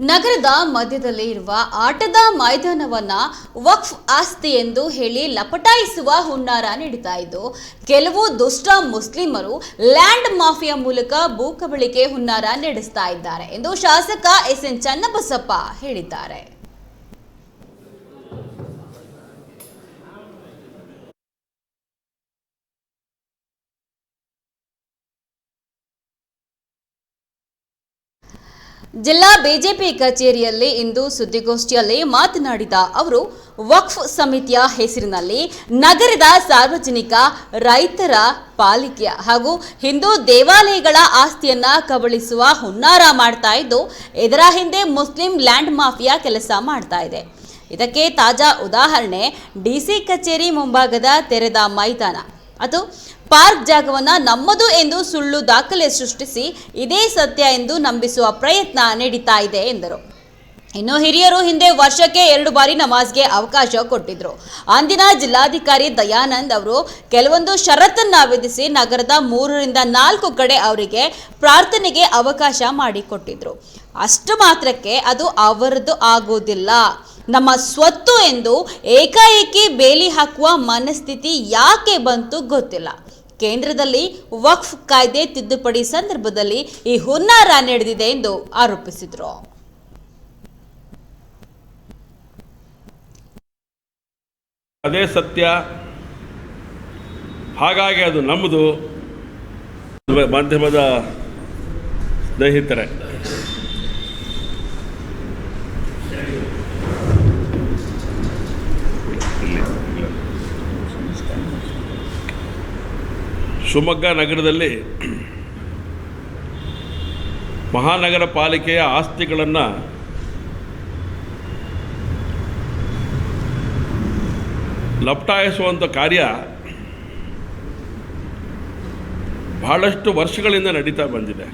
ನಗರದ ಮಧ್ಯದಲ್ಲಿ ಇರುವ ಆಟದ ಮೈದಾನವನ್ನ ವಕ್ಫ್ ಆಸ್ತಿ ಎಂದು ಹೇಳಿ ಲಪಟಾಯಿಸುವ ಹುನ್ನಾರ ನೀಡುತ್ತಾ ಇದ್ದು, ಕೆಲವು ದುಷ್ಟ ಮುಸ್ಲಿಮರು ಲ್ಯಾಂಡ್ ಮಾಫಿಯಾ ಮೂಲಕ ಭೂಕಬಳಿಕೆ ಹುನ್ನಾರ ನಡೆಸ್ತಾ ಇದ್ದಾರೆ ಎಂದು ಶಾಸಕ ಎಸ್ ಎನ್ ಚನ್ನಬಸಪ್ಪ ಹೇಳಿದ್ದಾರೆ. ಜಿಲ್ಲಾ ಬಿಜೆಪಿ ಕಚೇರಿಯಲ್ಲಿ ಇಂದು ಸುದ್ದಿಗೋಷ್ಠಿಯಲ್ಲಿ ಮಾತನಾಡಿದ ಅವರು, ವಕ್ಫ್ ಸಮಿತಿಯ ಹೆಸರಿನಲ್ಲಿ ನಗರದ ಸಾರ್ವಜನಿಕ ರೈತರ ಪಾಲಿಕೆ ಹಾಗೂ ಹಿಂದೂ ದೇವಾಲಯಗಳ ಆಸ್ತಿಯನ್ನ ಕಬಳಿಸುವ ಹುನ್ನಾರ ಮಾಡ್ತಾ ಇದ್ದು, ಇದರ ಹಿಂದೆ ಮುಸ್ಲಿಂ ಲ್ಯಾಂಡ್ ಮಾಫಿಯಾ ಕೆಲಸ ಮಾಡ್ತಾ ಇದೆ. ಇದಕ್ಕೆ ತಾಜಾ ಉದಾಹರಣೆ ಡಿಸಿ ಕಚೇರಿ ಮುಂಭಾಗದ ತೆರೆದ ಮೈದಾನ. ಅದು ಪಾರ್ಕ್ ಜಾಗವನ್ನ ನಮ್ಮದು ಎಂದು ಸುಳ್ಳು ದಾಖಲೆ ಸೃಷ್ಟಿಸಿ ಇದೇ ಸತ್ಯ ಎಂದು ನಂಬಿಸುವ ಪ್ರಯತ್ನ ನಡೀತಾ ಇದೆ ಎಂದರು. ಇನ್ನು ಹಿರಿಯರು ಹಿಂದೆ ವರ್ಷಕ್ಕೆ ಎರಡು ಬಾರಿ ನಮಾಜ್ಗೆ ಅವಕಾಶ ಕೊಟ್ಟಿದ್ರು. ಅಂದಿನ ಜಿಲ್ಲಾಧಿಕಾರಿ ದಯಾನಂದ್ ಅವರು ಕೆಲವೊಂದು ಷರತ್ತನ್ನ ವಿಧಿಸಿ ನಗರದ ಮೂರರಿಂದ ನಾಲ್ಕು ಕಡೆ ಅವರಿಗೆ ಪ್ರಾರ್ಥನೆಗೆ ಅವಕಾಶ ಮಾಡಿಕೊಟ್ಟಿದ್ರು. ಅಷ್ಟು ಮಾತ್ರಕ್ಕೆ ಅದು ಅವರದ್ದು ಆಗೋದಿಲ್ಲ. ನಮ್ಮ ಸ್ವತ್ತು ಎಂದು ಏಕಾಏಕಿ ಬೇಲಿ ಹಾಕುವ ಮನಸ್ಥಿತಿ ಯಾಕೆ ಬಂತು ಗೊತ್ತಿಲ್ಲ. ಕೇಂದ್ರದಲ್ಲಿ ವಕ್ಫ್ ಕಾಯ್ದೆ ತಿದ್ದುಪಡಿ ಸಂದರ್ಭದಲ್ಲಿ ಈ ಹುನ್ನಾರ ನಡೆದಿದೆ ಎಂದು ಆರೋಪಿಸಿದರು. ಅದೇ ಸತ್ಯ. ಹಾಗಾಗಿ ಅದು ನಮ್ಮದು. ಮಾಧ್ಯಮದ ಸ್ನೇಹಿತರೆ. ಇಲ್ಲಿ, ಶಿವಮೊಗ್ಗ ನಗರದಲ್ಲಿ ಮಹಾನಗರ ಪಾಲಿಕೆಯ ಆಸ್ತಿಗಳನ್ನು ಲಪ್ಟಾಯಿಸುವಂಥ ಕಾರ್ಯ ಬಹಳಷ್ಟು ವರ್ಷಗಳಿಂದ ನಡೀತಾ ಬಂದಿದೆ.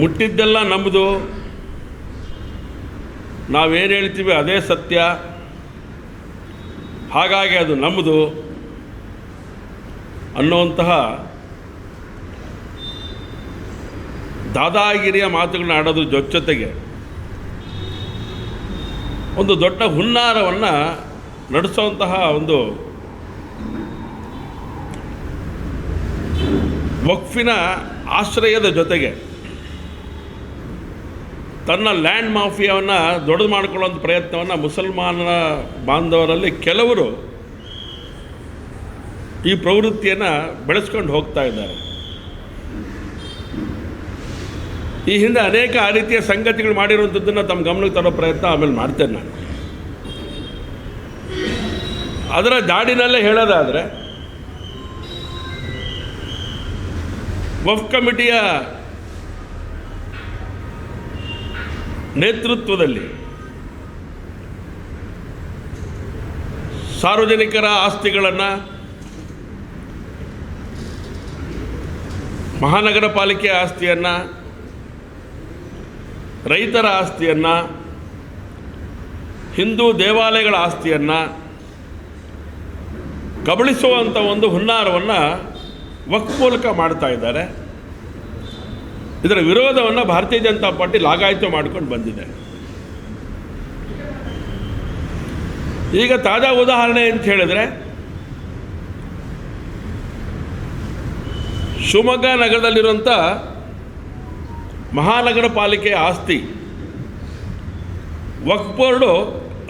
ಮುಟ್ಟಿದ್ದೆಲ್ಲ ನಮ್ಮದು ನಾವೇನು ಹೇಳ್ತೀವಿ ಅದೇ ಸತ್ಯ. ಹಾಗಾಗಿ ಅದು ನಮ್ಮದು ಅನ್ನುವಂತಹ ದಾದಾಗಿರಿಯ ಮಾತುಗಳನ್ನ ಆಡೋದ್ರ ಜೊತೆ ಜೊತೆಗೆ ಒಂದು ದೊಡ್ಡ ಹುನ್ನಾರವನ್ನು ನಡೆಸುವಂತಹ ಒಂದು ವಕ್ಫಿನ ಆಶ್ರಯದ ಜೊತೆಗೆ ತನ್ನ ಲ್ಯಾಂಡ್ ಮಾಫಿಯಾವನ್ನು ದೊಡ್ಡದು ಮಾಡಿಕೊಳ್ಳುವಂಥ ಪ್ರಯತ್ನವನ್ನು ಮುಸಲ್ಮಾನರ ಬಾಂಧವರಲ್ಲಿ ಕೆಲವರು ಈ ಪ್ರವೃತ್ತಿಯನ್ನು ಬೆಳೆಸ್ಕೊಂಡು ಹೋಗ್ತಾ ಇದ್ದಾರೆ. ಈ ಹಿಂದೆ ಅನೇಕ ಆ ರೀತಿಯ ಸಂಗತಿಗಳು ಮಾಡಿರುವಂಥದ್ದನ್ನು ತಮ್ಮ ಗಮನಕ್ಕೆ ತರೋ ಪ್ರಯತ್ನ ಆಮೇಲೆ ಮಾಡ್ತೇನೆ ನಾನು. ಅದರ ದಾಡಿನಲ್ಲೇ ಹೇಳೋದಾದರೆ, ವಫ್ ಕಮಿಟಿಯ ನೇತೃತ್ವದಲ್ಲಿ ಸಾರ್ವಜನಿಕರ ಆಸ್ತಿಗಳನ್ನು ಮಹಾನಗರ ಪಾಲಿಕೆ ಆಸ್ತಿಯನ್ನು, ರೈತರ ಆಸ್ತಿಯನ್ನು, ಹಿಂದೂ ದೇವಾಲಯಗಳ ಆಸ್ತಿಯನ್ನು ಕಬಳಿಸುವಂಥ ಒಂದು ಹುನ್ನಾರವನ್ನು ವಕ್ ಮೂಲಕ ಮಾಡ್ತಾ ಇದ್ದಾರೆ. ಇದರ ವಿರೋಧವನ್ನು ಭಾರತೀಯ ಜನತಾ ಪಾರ್ಟಿ ಲಾಗಾಯಿತು ಮಾಡ್ಕೊಂಡು ಬಂದಿದೆ. ಈಗ ತಾಜಾ ಉದಾಹರಣೆ ಅಂತ ಹೇಳಿದ್ರೆ, ಶಿವಮೊಗ್ಗ ನಗರದಲ್ಲಿರುವಂಥ ಮಹಾನಗರ ಪಾಲಿಕೆಯ ಆಸ್ತಿ, ವಕ್ಫ್ ಬೋರ್ಡು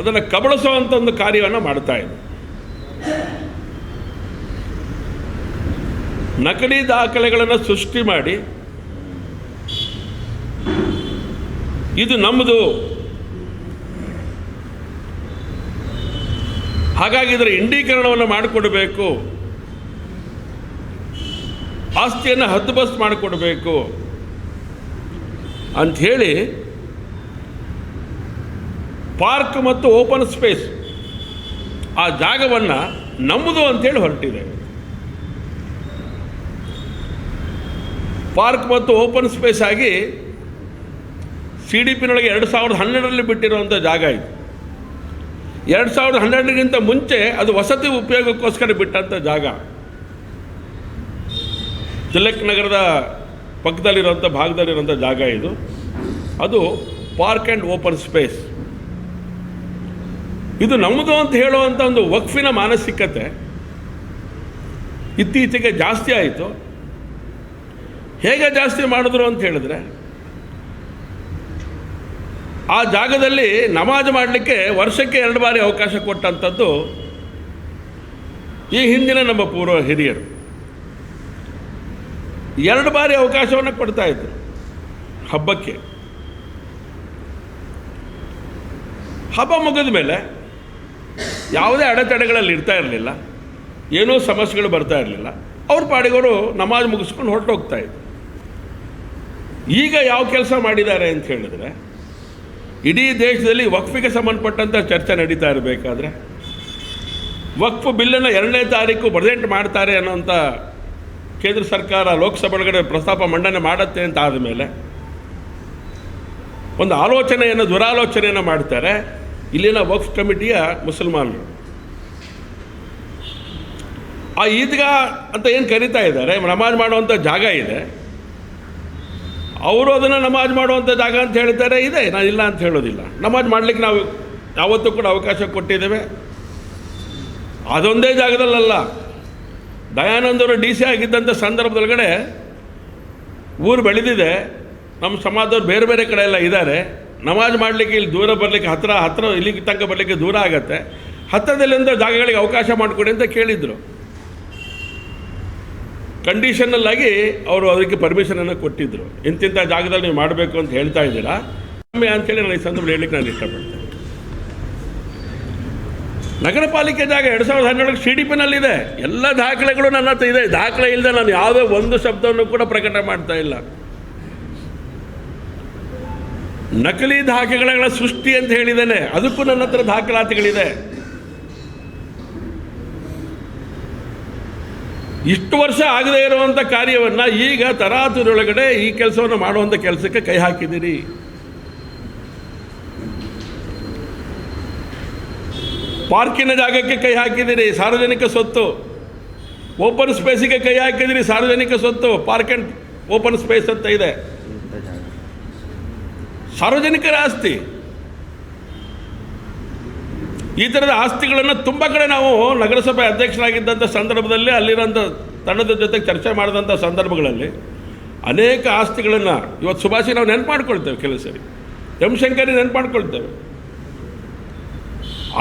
ಅದನ್ನು ಕಬಳಿಸುವಂಥ ಒಂದು ಕಾರ್ಯವನ್ನು ಮಾಡ್ತಾ ಇದೆ. ನಕಲಿ ದಾಖಲೆಗಳನ್ನು ಸೃಷ್ಟಿ ಮಾಡಿ ಇದು ನಮ್ಮದು ಹಾಗಾಗಿ ಇದರ ಇಂಡೀಕರಣವನ್ನು ಮಾಡಿಕೊಡಬೇಕು. ಆಸ್ತಿಯನ್ನು ಹದ್ದುಬಸ್ತು ಮಾಡಿಕೊಡಬೇಕು. ಅಂಥೇಳಿ ಪಾರ್ಕ್ ಮತ್ತು ಓಪನ್ ಸ್ಪೇಸ್ ಆ ಜಾಗವನ್ನು ನಮ್ಮದು ಅಂತೇಳಿ ಹೊರಟಿದೆ. ಪಾರ್ಕ್ ಮತ್ತು ಓಪನ್ ಸ್ಪೇಸ್ ಆಗಿ ಸಿ ಡಿ ಪಿನೊಳಗೆ ಎರಡು ಸಾವಿರದ ಹನ್ನೆರಡರಲ್ಲಿ ಬಿಟ್ಟಿರುವಂಥ ಜಾಗ ಇದು. ಎರಡು ಸಾವಿರದ ಹನ್ನೆರಡರಿಗಿಂತ ಮುಂಚೆ ಅದು ವಸತಿ ಉಪಯೋಗಕ್ಕೋಸ್ಕರ ಬಿಟ್ಟಂಥ ಜಾಗ. ತಿಲಕ್ ನಗರದ ಪಕ್ಕದಲ್ಲಿರುವಂಥ ಭಾಗದಲ್ಲಿರುವಂಥ ಜಾಗ ಇದು. ಅದು ಪಾರ್ಕ್ ಆ್ಯಂಡ್ ಓಪನ್ ಸ್ಪೇಸ್. ಇದು ನಮ್ಮದು ಅಂತ ಹೇಳುವಂಥ ಒಂದು ವಕ್ಫಿನ ಮಾನಸಿಕತೆ ಇತ್ತೀಚೆಗೆ ಜಾಸ್ತಿ ಆಯಿತು. ಹೇಗೆ ಜಾಸ್ತಿ ಮಾಡಿದ್ರು ಅಂತ ಹೇಳಿದ್ರೆ ಆ ಜಾಗದಲ್ಲಿ ನಮಾಜ್ ಮಾಡಲಿಕ್ಕೆ ವರ್ಷಕ್ಕೆ ಎರಡು ಬಾರಿ ಅವಕಾಶ ಕೊಟ್ಟಂಥದ್ದು ಈ ಹಿಂದಿನ ನಮ್ಮ ಪೂರ್ವ ಹಿರಿಯರು. ಎರಡು ಬಾರಿ ಅವಕಾಶವನ್ನು ಕೊಡ್ತಾ ಇದ್ರು. ಹಬ್ಬಕ್ಕೆ. ಹಬ್ಬ ಮುಗಿದ ಮೇಲೆ ಯಾವುದೇ ಅಡೆತಡೆಗಳಲ್ಲಿ ಇರ್ತಾ ಇರಲಿಲ್ಲ. ಏನೂ ಸಮಸ್ಯೆಗಳು ಬರ್ತಾ ಇರಲಿಲ್ಲ. ಅವ್ರ ಪಾಡಿಗವರು ನಮಾಜ್ ಮುಗಿಸ್ಕೊಂಡು ಹೊರಟೋಗ್ತಾ ಇದ್ರು. ಈಗ ಯಾವ ಕೆಲಸ ಮಾಡಿದ್ದಾರೆ ಅಂತ ಹೇಳಿದ್ರೆ ಇಡೀ ದೇಶದಲ್ಲಿ ವಕ್ಫಿಗೆ ಸಂಬಂಧಪಟ್ಟಂಥ ಚರ್ಚೆ ನಡೀತಾ ಇರಬೇಕಾದ್ರೆ ವಕ್ಫ್ ಬಿಲ್ಲನ್ನು ಎರಡನೇ ತಾರೀಕು ಪ್ರೆಸೆಂಟ್ ಮಾಡ್ತಾರೆ ಅನ್ನೋಂಥ ಕೇಂದ್ರ ಸರ್ಕಾರ ಲೋಕಸಭೆ ಒಳಗಡೆ ಪ್ರಸ್ತಾಪ ಮಂಡನೆ ಮಾಡುತ್ತೆ ಅಂತ ಆದಮೇಲೆ ಒಂದು ಆಲೋಚನೆಯನ್ನು, ದುರಾಲೋಚನೆಯನ್ನು ಮಾಡ್ತಾರೆ ಇಲ್ಲಿನ ವಕ್ಫ್ ಕಮಿಟಿಯ ಮುಸಲ್ಮಾನರು. ಆ ಈದ್ಗಾ ಅಂತ ಏನು ಕರಿತಾ ಇದ್ದಾರೆ, ನಮಾಜ್ ಮಾಡುವಂಥ ಜಾಗ ಇದೆ. ಅವರು ಅದನ್ನು ನಮಾಜ್ ಮಾಡುವಂಥ ಜಾಗ ಅಂತ ಹೇಳ್ತಾರೆ ಇದೆ. ನಾನು ಇಲ್ಲ ಅಂತ ಹೇಳೋದಿಲ್ಲ. ನಮಾಜ್ ಮಾಡಲಿಕ್ಕೆ ನಾವು ಯಾವತ್ತೂ ಕೂಡ ಅವಕಾಶ ಕೊಟ್ಟಿದ್ದೇವೆ. ಅದೊಂದೇ ಜಾಗದಲ್ಲಲ್ಲ. ದಯಾನಂದರು ಡಿ ಸಿ ಆಗಿದ್ದಂಥ ಸಂದರ್ಭದೊಳಗಡೆ ಊರು ಬೆಳೆದಿದೆ. ನಮ್ಮ ಸಮಾಜದವ್ರು ಬೇರೆ ಬೇರೆ ಕಡೆ ಎಲ್ಲ ಇದ್ದಾರೆ. ನಮಾಜ್ ಮಾಡಲಿಕ್ಕೆ ಇಲ್ಲಿ ದೂರ ಬರಲಿಕ್ಕೆ ಹತ್ತಿರ ಹತ್ತಿರ ಇಲ್ಲಿಗೆ ತನಕ ಬರಲಿಕ್ಕೆ ದೂರ ಆಗತ್ತೆ. ಹತ್ತಿರದಲ್ಲಿಂದ ಜಾಗಗಳಿಗೆ ಅವಕಾಶ ಮಾಡಿಕೊಡಿ ಅಂತ ಕೇಳಿದರು. ಕಂಡೀಷನಲ್ಲಾಗಿ ಅವರು ಅದಕ್ಕೆ ಪರ್ಮಿಷನನ್ನು ಕೊಟ್ಟಿದ್ದರು ಇಂತಿಂಥ ಜಾಗದಲ್ಲಿ ನೀವು ಮಾಡಬೇಕು ಅಂತ ಹೇಳ್ತಾ ಇದ್ದೀರಾ? ಒಮ್ಮೆ ಅಂತೇಳಿ ನಾನು ಈ ಸಂದರ್ಭ ಹೇಳಲಿಕ್ಕೆ ನಾನು ಇಷ್ಟಪಡ್ತೇನೆ. ನಗರ ಪಾಲಿಕೆ ಜಾಗ ಎರಡು ಸಾವಿರದ ಹನ್ನೆರಡಕ್ಕೆ ಸಿ ಡಿ ಪಿನಲ್ಲಿದೆ ಎಲ್ಲ ದಾಖಲೆಗಳು ನನ್ನ ಹತ್ರ ಇದೆ. ದಾಖಲೆ ಇಲ್ಲದೆ ನಾನು ಯಾವುದೇ ಒಂದು ಶಬ್ದವನ್ನು ಕೂಡ ಪ್ರಕಟ ಮಾಡ್ತಾ ಇಲ್ಲ. ನಕಲಿ ದಾಖಲೆಗಳ ಸೃಷ್ಟಿ ಅಂತ ಹೇಳಿದ್ದೇನೆ. ಅದಕ್ಕೂ ನನ್ನ ಹತ್ರ ದಾಖಲಾತಿಗಳಿದೆ. ಇಷ್ಟು ವರ್ಷ ಆಗದೇ ಇರುವಂಥ ಕಾರ್ಯವನ್ನು ಈಗ ತರಾತುರಿಯೊಳಗಡೆ ಈ ಕೆಲಸವನ್ನು ಮಾಡುವಂಥ ಕೆಲಸಕ್ಕೆ ಕೈ ಹಾಕಿದ್ದೀರಿ. ಪಾರ್ಕಿನ ಜಾಗಕ್ಕೆ ಕೈ ಹಾಕಿದ್ದೀರಿ, ಸಾರ್ವಜನಿಕ ಸ್ವತ್ತು. ಓಪನ್ ಸ್ಪೇಸಿಗೆ ಕೈ ಹಾಕಿದ್ದೀರಿ, ಸಾರ್ವಜನಿಕ ಸ್ವತ್ತು. ಪಾರ್ಕ್ ಆ್ಯಂಡ್ ಓಪನ್ ಸ್ಪೇಸ್ ಅಂತ ಇದೆ. ಸಾರ್ವಜನಿಕರ ಆಸ್ತಿ. ಈ ಥರದ ಆಸ್ತಿಗಳನ್ನು ತುಂಬ ಕಡೆ ನಾವು ನಗರಸಭೆ ಅಧ್ಯಕ್ಷರಾಗಿದ್ದಂಥ ಸಂದರ್ಭದಲ್ಲಿ ಅಲ್ಲಿರೋಂಥ ತಂಡದ ಜೊತೆ ಚರ್ಚೆ ಮಾಡಿದಂಥ ಸಂದರ್ಭಗಳಲ್ಲಿ ಅನೇಕ ಆಸ್ತಿಗಳನ್ನು ಇವತ್ತು ಸುಭಾಷಿ ನಾವು ನೆನ್ಪು ಮಾಡ್ಕೊಳ್ತೇವೆ ಕೆಲವು ಸರಿ. ಎಂ ಶಂಕರಿ ನೆನ್ಪು ಮಾಡ್ಕೊಳ್ತೇವೆ.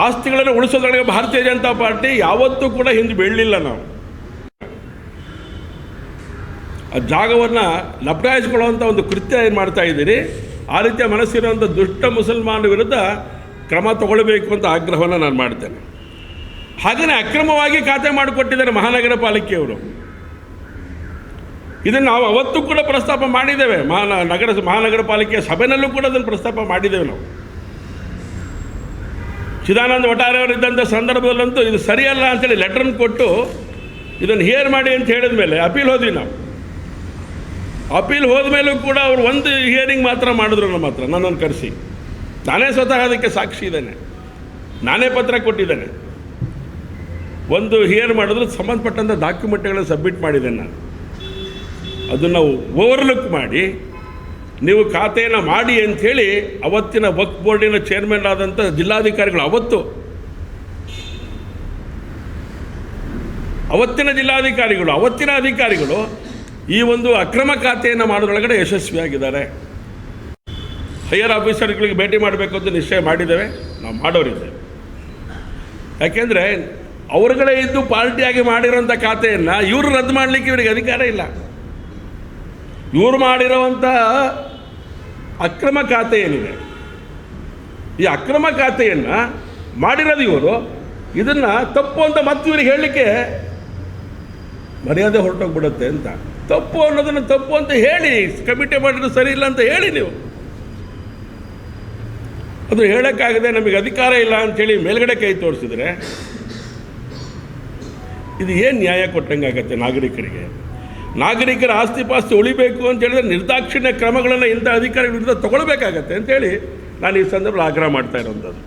ಆಸ್ತಿಗಳನ್ನು ಉಳಿಸೋದ್ರೊಳಗೆ ಭಾರತೀಯ ಜನತಾ ಪಾರ್ಟಿ ಯಾವತ್ತೂ ಕೂಡ ಹಿಂದೆ ಬೀಳಲಿಲ್ಲ ನಾವು. ಆ ಜಾಗವನ್ನು ಲಪಟಾಯಿಸ್ಕೊಳ್ಳುವಂಥ ಒಂದು ಕೃತ್ಯ ಏನು ಮಾಡ್ತಾ ಇದ್ದೀರಿ? ಆ ರೀತಿಯ ಮನಸ್ಸಿರುವಂಥ ದುಷ್ಟ ಮುಸಲ್ಮಾನ ವಿರುದ್ಧ ಕ್ರಮ ತಗೊಳ್ಬೇಕು ಅಂತ ಆಗ್ರಹವನ್ನು ನಾನು ಮಾಡ್ತೇನೆ. ಹಾಗೆಯೇ ಅಕ್ರಮವಾಗಿ ಖಾತೆ ಮಾಡಿಕೊಟ್ಟಿದ್ದಾರೆ ಮಹಾನಗರ ಪಾಲಿಕೆಯವರು. ಇದನ್ನು ನಾವು ಅವತ್ತು ಕೂಡ ಪ್ರಸ್ತಾಪ ಮಾಡಿದ್ದೇವೆ. ಮಹಾನ, ನಗರ, ಮಹಾನಗರ ಪಾಲಿಕೆಯ ಸಭೆಯಲ್ಲೂ ಕೂಡ ಅದನ್ನು ಪ್ರಸ್ತಾಪ ಮಾಡಿದ್ದೇವೆ ನಾವು. ಚಿದಾನಂದ ಇದ್ದಂಥ ಸಂದರ್ಭದಲ್ಲಂತೂ ಇದು ಸರಿಯಲ್ಲ ಅಂತೇಳಿ ಲೆಟ್ರನ್ನು ಕೊಟ್ಟು ಇದನ್ನು ಹಿಯರ್ ಮಾಡಿ ಅಂತ ಹೇಳಿದ ಮೇಲೆ ಅಪೀಲ್ ಹೋದ್ವಿ ನಾವು. ಅಪೀಲ್ ಹೋದ ಮೇಲೂ ಕೂಡ ಅವರು ಒಂದು ಹಿಯರಿಂಗ್ ಮಾತ್ರ ಮಾಡಿದ್ರು ನಮ್ಮ ಹತ್ರ, ನನ್ನನ್ನು ಕರೆಸಿ. ನಾನೇ ಸ್ವತಃ ಅದಕ್ಕೆ ಸಾಕ್ಷಿ ಇದ್ದೇನೆ. ನಾನೇ ಪತ್ರ ಕೊಟ್ಟಿದ್ದೇನೆ. ಒಂದು ಹಿಯರ್ ಮಾಡಿದ್ರು ಸಂಬಂಧಪಟ್ಟಂಥ ಡಾಕ್ಯುಮೆಂಟ್ಗಳನ್ನು ಸಬ್ಮಿಟ್ ಮಾಡಿದ್ದೇನೆ ನಾನು. ಅದನ್ನು ಓವರ್ಲುಕ್ ಮಾಡಿ, ನೀವು ಖಾತೆಯನ್ನು ಮಾಡಿ ಅಂಥೇಳಿ ಅವತ್ತಿನ ವಕ್ ಬೋರ್ಡಿನ ಚೇರ್ಮನ್ ಆದಂಥ ಜಿಲ್ಲಾಧಿಕಾರಿಗಳು ಅವತ್ತು, ಅವತ್ತಿನ ಜಿಲ್ಲಾಧಿಕಾರಿಗಳು, ಅವತ್ತಿನ ಅಧಿಕಾರಿಗಳು ಈ ಒಂದು ಅಕ್ರಮ ಖಾತೆಯನ್ನು ಮಾಡೋದ್ರೊಳಗಡೆ ಯಶಸ್ವಿಯಾಗಿದ್ದಾರೆ. ಹೈಯರ್ ಆಫೀಸರ್ಗಳಿಗೆ ಭೇಟಿ ಮಾಡಬೇಕು ಅಂತ ನಿಶ್ಚಯ ಮಾಡಿದ್ದೇವೆ. ನಾವು ಮಾಡೋರಿದ್ದೇವೆ. ಯಾಕೆಂದರೆ ಅವರುಗಳೇ ಇದ್ದು ಪಾರ್ಟಿಯಾಗಿ ಮಾಡಿರೋಂಥ ಖಾತೆಯನ್ನು ಇವರು ರದ್ದು ಮಾಡಲಿಕ್ಕೆ ಇವರಿಗೆ ಅಧಿಕಾರ ಇಲ್ಲ. ಇವರು ಮಾಡಿರುವಂಥ ಅಕ್ರಮ ಖಾತೆ ಏನಿದೆ? ಈ ಅಕ್ರಮ ಖಾತೆಯನ್ನು ಮಾಡಿರೋದು ಇವರು. ಇದನ್ನು ತಪ್ಪು ಅಂತ ಮತ್ತೆ ಇವ್ರಿಗೆ ಹೇಳಲಿಕ್ಕೆ ಮರ್ಯಾದೆ ಹೊರಟೋಗ್ಬಿಡುತ್ತೆ ಅಂತ. ತಪ್ಪು ಅನ್ನೋದನ್ನು ತಪ್ಪು ಅಂತ ಹೇಳಿ ಕಮಿಟಿ ಮಾಡಿದ್ರು ಸರಿ ಇಲ್ಲ ಅಂತ ಹೇಳಿ ನೀವು. ಅದು ಹೇಳೋಕ್ಕಾಗದೆ ನಮಗೆ ಅಧಿಕಾರ ಇಲ್ಲ ಅಂಥೇಳಿ ಮೇಲ್ಗಡೆ ಕೈ ತೋರಿಸಿದ್ರೆ ಇದು ಏನು ನ್ಯಾಯ ಕೊಟ್ಟಂಗಾಗತ್ತೆ ನಾಗರಿಕರಿಗೆ? ನಾಗರಿಕರ ಆಸ್ತಿ ಪಾಸ್ತಿ ಉಳಿಬೇಕು ಅಂತ ಹೇಳಿದ್ರೆ ನಿರ್ದಾಕ್ಷಿಣ್ಯ ಕ್ರಮಗಳನ್ನು ಇಂಥ ಅಧಿಕಾರಿಗಳ ವಿರುದ್ಧ ತೊಗೊಳ್ಬೇಕಾಗತ್ತೆ ಅಂತೇಳಿ ನಾನು ಈ ಸಂದರ್ಭದಲ್ಲಿ ಆಗ್ರಹ ಮಾಡ್ತಾ ಇರೋಂಥದ್ದು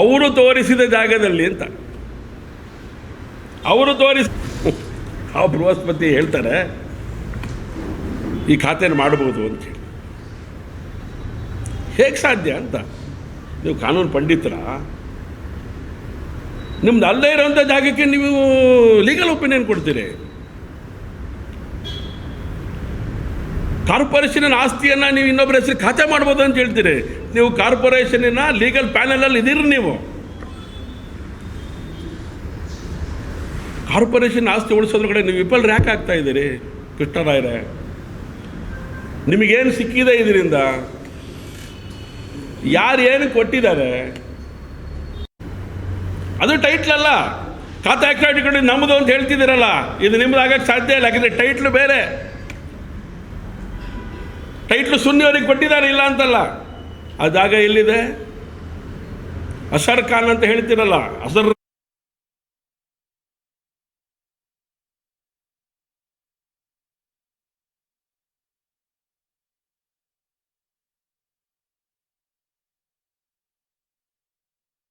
ಅವರು ತೋರಿಸಿದ ಜಾಗದಲ್ಲಿ ಅಂತ. ಅವರು ತೋರಿಸಿ ಆ ಬೃಹಸ್ಪತಿ ಹೇಳ್ತಾರೆ, ಈ ಖಾತೆನ ಮಾಡ್ಬೋದು ಅಂತೇಳಿ ಹೇಗೆ ಸಾಧ್ಯ ಅಂತ? ನೀವು ಕಾನೂನು ಪಂಡಿತರ? ನಿಮ್ದು ಅಲ್ಲೇ ಇರೋಂಥ ಜಾಗಕ್ಕೆ ನೀವು ಲೀಗಲ್ ಒಪಿನಿಯನ್ ಕೊಡ್ತೀರಿ. ಕಾರ್ಪೊರೇಷನಿನ ಆಸ್ತಿಯನ್ನು ನೀವು ಇನ್ನೊಬ್ಬರ ಹೆಸರು ಖಾತೆ ಮಾಡ್ಬೋದು ಅಂತ ಹೇಳ್ತೀರಿ. ನೀವು ಕಾರ್ಪೊರೇಷನಿನ ಲೀಗಲ್ ಪ್ಯಾನಲಲ್ಲಿ ಇದ್ದೀರಿ ನೀವು. ಕಾರ್ಪೊರೇಷನ್ ಆಸ್ತಿ ಉಳಿಸೋದ್ರ ಕಡೆ ನೀವು ವಿಫಲ ರ್ಯಾಕ್ ಆಗ್ತಾ ಇದ್ದೀರಿ ಕೃಷ್ಣರಾಯರೇ ನಿಮಗೇನು ಸಿಕ್ಕಿದೆ ಇದರಿಂದ? ಯಾರು ಏನು ಕೊಟ್ಟಿದ್ದಾರೆ? ಅದು ಟೈಟ್ಲ್ ಅಲ್ಲ. ಖಾತೆ ಹಾಕಿ ಇಟ್ಕೊಂಡು ನಮ್ಮದು ಅಂತ ಹೇಳ್ತಿದ್ದೀರಲ್ಲ, ಇದು ನಿಮ್ಮದಾಗಕ್ಕೆ ಸಾಧ್ಯ ಇಲ್ಲ ಯಾಕಂದರೆ ಟೈಟ್ಲು ಬೇರೆ. ಟೈಟ್ಲು ಸುನ್ನಿಯವರಿಗೆ ಕೊಟ್ಟಿದ್ದಾರೆ, ಇಲ್ಲ ಅಂತಲ್ಲ. ಆ ಜಾಗ ಎಲ್ಲಿದೆ? ಅಸರ್ ಖಾನ್ ಅಂತ ಹೇಳ್ತೀರಲ್ಲ, ಅಸರ್